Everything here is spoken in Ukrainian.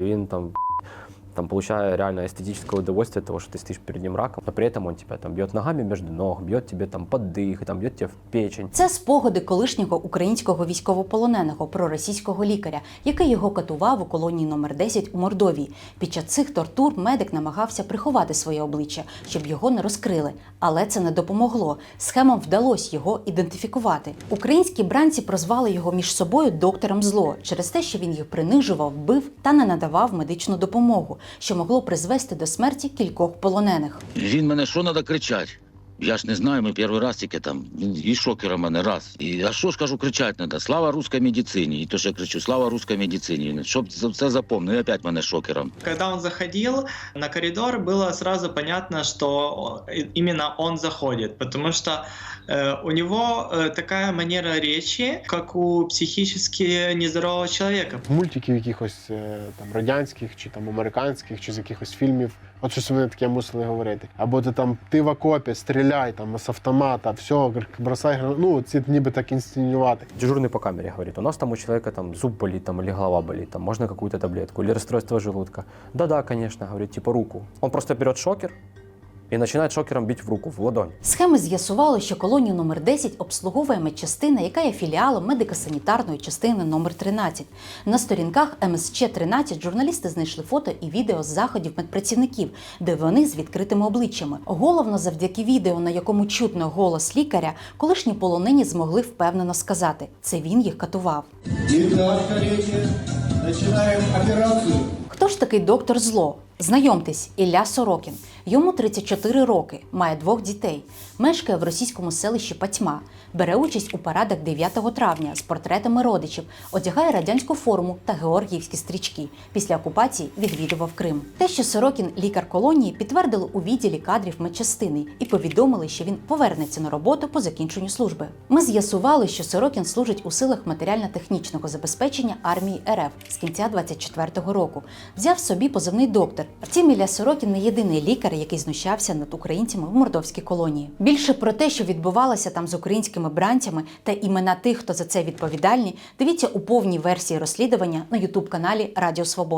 Він там, там получая реально эстетическое удовольствие от того, что ты стоишь перед ним раком, но при этом он тебя там бьет ногами между ног, бьет тебе там под дых, и там бьет тебе в печень. Це спогади колишнього українського військовополоненого про російського лікаря, який його катував у колонії номер 10 у Мордовії. Під час цих тортур медик намагався приховати своє обличчя, щоб його не розкрили. Але це не допомогло. Схемам вдалося його ідентифікувати. Українські бранці прозвали його між собою доктором зло через те, що він їх принижував, бив та не надавав медичну допомогу, що могло призвести до смерті кількох полонених. Він мене що треба кричати? Я ж не знаю, ми перший раз тільки там. Він і шокера мене раз. І а що ж кажу, кричати треба? Слава руській медицині. І то ж я кричу, слава руській медицині. Щоб це все запомнив, і опять мене шокером. Когда он заходил на коридор, было сразу понятно, что именно он заходит, потому что э, у него э, такая манера речи, как у психически нездорового человека. мультиків якихось е, там радянських чи там американських, чи з якихось фільмів. От щось вони таке мусили говорити. Або ти там ти в окопі, стріляй там з автомата, все, бросай. Ну, ці ніби так інсценювати. Дежурный по камере говорит, у нас там у человека там зуб болит там, или голова болит, там можно какую-то таблетку, или расстройство желудка. Да-да, конечно, говорит, типа руку. Он просто берет шокер и начинает шокером бить в руку, в ладонь. Схеми з'ясували, що колонію номер 10 обслуговує медчастина, яка є філіалом медико-санітарної частини номер 13. На сторінках МСЧ-13 журналісти знайшли фото і відео з заходів медпрацівників, де вони з відкритими обличчями. Головно, завдяки відео, на якому чутно голос лікаря, колишні полонені змогли впевнено сказати, це він їх катував. Итак, коллеги, начинаем операцию. Хто ж такий доктор зло? Знайомтесь, Ілля Сорокін. Йому 34 роки, має двох дітей, мешкає в російському селищі Патьма, бере участь у парадах 9 травня з портретами родичів, одягає радянську форму та георгіївські стрічки. Після окупації відвідував Крим. Те, що Сорокін лікар колонії, підтвердили у відділі кадрів медчастини і повідомили, що він повернеться на роботу по закінченню служби. Ми з'ясували, що Сорокін служить у силах матеріально-технічного забезпечення армії РФ з кінця 24-го року. Взяв собі позивний доктор. Втім, Ілля Сорокін не єдиний лікар, який знущався над українцями в мордовській колонії. Більше про те, що відбувалося там з українськими бранцями та імена тих, хто за це відповідальні, дивіться у повній версії розслідування на ютуб каналі Радіо Свобода.